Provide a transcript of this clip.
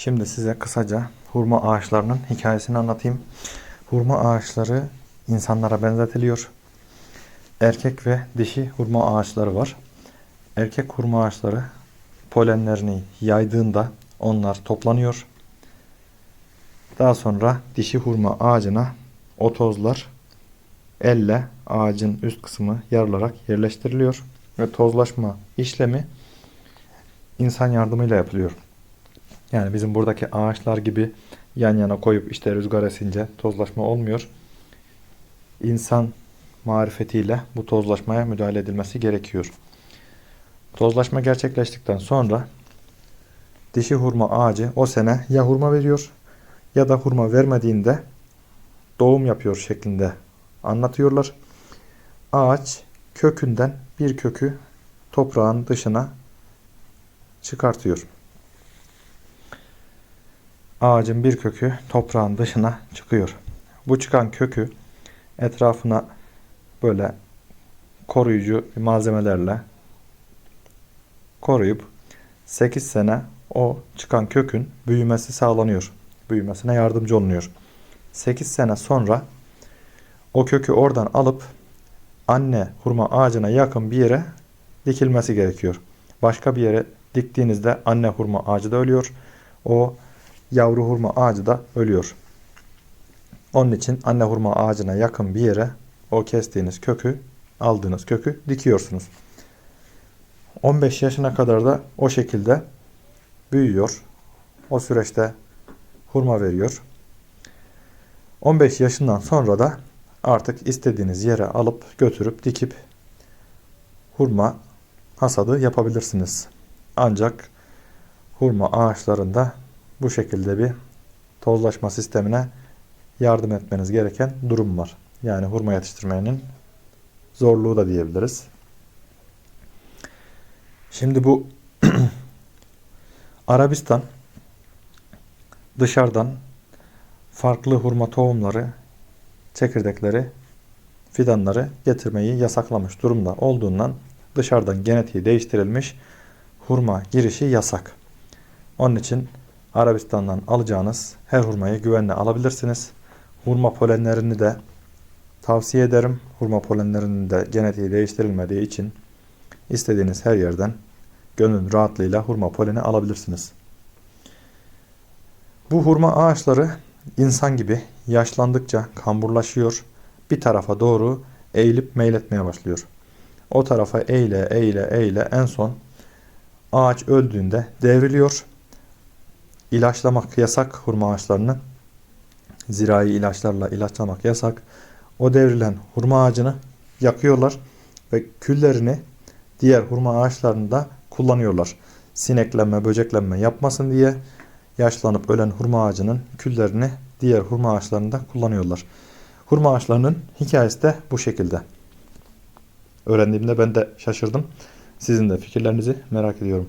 Şimdi size kısaca hurma ağaçlarının hikayesini anlatayım. Hurma ağaçları insanlara benzetiliyor. Erkek ve dişi hurma ağaçları var. Erkek hurma ağaçları polenlerini yaydığında onlar toplanıyor. Daha sonra dişi hurma ağacına o tozlar elle ağacın üst kısmı yarılarak yerleştiriliyor ve tozlaşma işlemi insan yardımıyla yapılıyor. Yani bizim buradaki ağaçlar gibi yan yana koyup işte rüzgar esince tozlaşma olmuyor. İnsan marifetiyle bu tozlaşmaya müdahale edilmesi gerekiyor. Tozlaşma gerçekleştikten sonra dişi hurma ağacı o sene ya hurma veriyor ya da hurma vermediğinde doğum yapıyor şeklinde anlatıyorlar. Ağaç kökünden bir kökü toprağın dışına çıkartıyor. Ağacın bir kökü toprağın dışına çıkıyor. Bu çıkan kökü etrafına böyle koruyucu malzemelerle koruyup 8 sene o çıkan kökün büyümesi sağlanıyor. Büyümesine yardımcı olunuyor. 8 sene sonra o kökü oradan alıp anne hurma ağacına yakın bir yere dikilmesi gerekiyor. Başka bir yere diktiğinizde anne hurma ağacı da ölüyor. O yavru hurma ağacı da ölüyor. Onun için anne hurma ağacına yakın bir yere o kestiğiniz kökü, aldığınız kökü dikiyorsunuz. 15 yaşına kadar da o şekilde büyüyor. O süreçte hurma veriyor. 15 yaşından sonra da artık istediğiniz yere alıp götürüp dikip hurma hasadı yapabilirsiniz. Ancak hurma ağaçlarında bu şekilde bir tozlaşma sistemine yardım etmeniz gereken durum var. Yani hurma yetiştirmenin zorluğu da diyebiliriz. Şimdi bu Arabistan dışarıdan farklı hurma tohumları, çekirdekleri, fidanları getirmeyi yasaklamış durumda olduğundan dışarıdan genetiği değiştirilmiş hurma girişi yasak. Onun için Arabistan'dan alacağınız her hurmayı güvenle alabilirsiniz. Hurma polenlerini de tavsiye ederim. Hurma polenlerinin de genetiği değiştirilmediği için istediğiniz her yerden gönül rahatlığıyla hurma poleni alabilirsiniz. Bu hurma ağaçları insan gibi yaşlandıkça kamburlaşıyor. Bir tarafa doğru eğilip meyletmeye başlıyor. O tarafa eğile eğile eğile en son ağaç öldüğünde devriliyor. İlaçlamak yasak hurma ağaçlarını. Zirai ilaçlarla ilaçlamak yasak. O devrilen hurma ağacını yakıyorlar ve küllerini diğer hurma ağaçlarında kullanıyorlar. Sineklenme, böceklenme yapmasın diye yaşlanıp ölen hurma ağacının küllerini diğer hurma ağaçlarında kullanıyorlar. Hurma ağaçlarının hikayesi de bu şekilde. Öğrendiğimde ben de şaşırdım. Sizin de fikirlerinizi merak ediyorum.